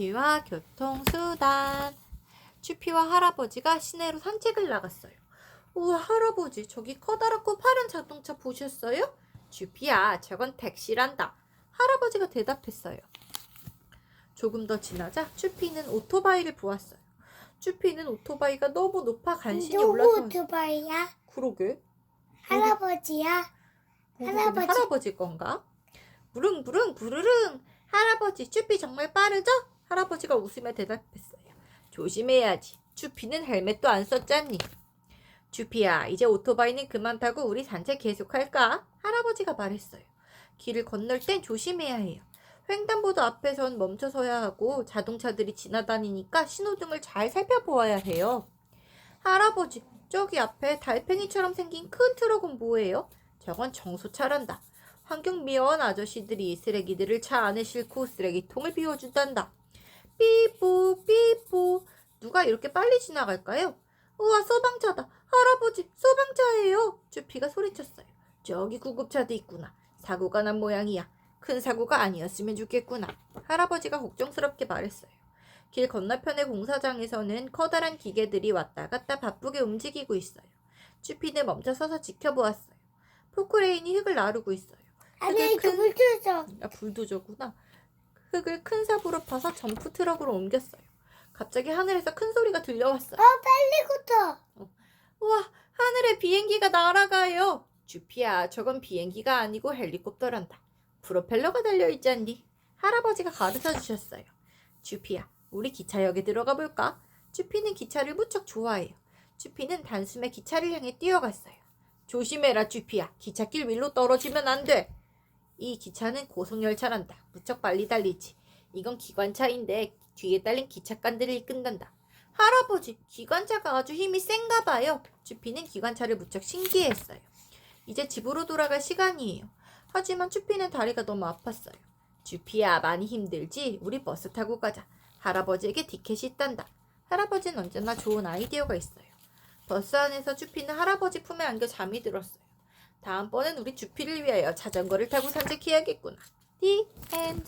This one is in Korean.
주피와 교통수단. 주피와 할아버지가 시내로 산책을 나갔어요. 우와, 할아버지, 저기 커다랗고 파란 자동차 보셨어요? 주피야, 저건 택시란다. 할아버지가 대답했어요. 조금 더 지나자 주피는 오토바이를 보았어요. 주피는 오토바이가 너무 높아 간신히 누구 올라타. 오토바이야? 그러게. 할아버지야? 할아버지. 할아버지. 할아버지 건가? 부릉부릉 부르릉 할아버지 쭈피 정말 빠르죠? 할아버지가 웃으며 대답했어요. 조심해야지. 쭈피는 헬멧도 안 썼잖니. 쭈피야 이제 오토바이는 그만 타고 우리 산책 계속할까? 할아버지가 말했어요. 길을 건널 땐 조심해야 해요. 횡단보도 앞에선 멈춰서야 하고 자동차들이 지나다니니까 신호등을 잘 살펴보아야 해요. 할아버지 저기 앞에 달팽이처럼 생긴 큰 트럭은 뭐예요? 저건 청소차란다. 환경미화원 아저씨들이 쓰레기들을 차 안에 싣고 쓰레기통을 비워준단다. 삐뽀 삐뽀 누가 이렇게 빨리 지나갈까요? 우와 소방차다. 할아버지 소방차예요. 주피가 소리쳤어요. 저기 구급차도 있구나. 사고가 난 모양이야. 큰 사고가 아니었으면 좋겠구나. 할아버지가 걱정스럽게 말했어요. 길 건너편의 공사장에서는 커다란 기계들이 왔다 갔다 바쁘게 움직이고 있어요. 주피는 멈춰 서서 지켜보았어요. 포크레인이 흙을 나르고 있어요. 아니 큰- 뜯어? 아, 불도저구나. 흙을 큰 삽으로 파서 점프 트럭으로 옮겼어요. 갑자기 하늘에서 큰 소리가 들려왔어요. 어 빨리 걷어. 우와, 하늘에 비행기가 날아가요. 주피야, 저건 비행기가 아니고 헬리콥터란다. 프로펠러가 달려있잖니. 할아버지가 가르쳐 주셨어요. 주피야, 우리 기차역에 들어가 볼까? 주피는 기차를 무척 좋아해요. 주피는 단숨에 기차를 향해 뛰어갔어요. 조심해라, 주피야. 기찻길 위로 떨어지면 안 돼. 이 기차는 고속열차란다. 무척 빨리 달리지. 이건 기관차인데 뒤에 딸린 기찻관들을 이끈단다. 할아버지, 기관차가 아주 힘이 센가 봐요. 주피는 기관차를 무척 신기해했어요. 이제 집으로 돌아갈 시간이에요. 하지만 주피는 다리가 너무 아팠어요. 주피야, 많이 힘들지? 우리 버스 타고 가자. 할아버지에게 티켓이 있단다. 할아버지는 언제나 좋은 아이디어가 있어요. 버스 안에서 주피는 할아버지 품에 안겨 잠이 들었어요. 다음번엔 우리 주피를 위하여 자전거를 타고 산책해야겠구나. 디 엔.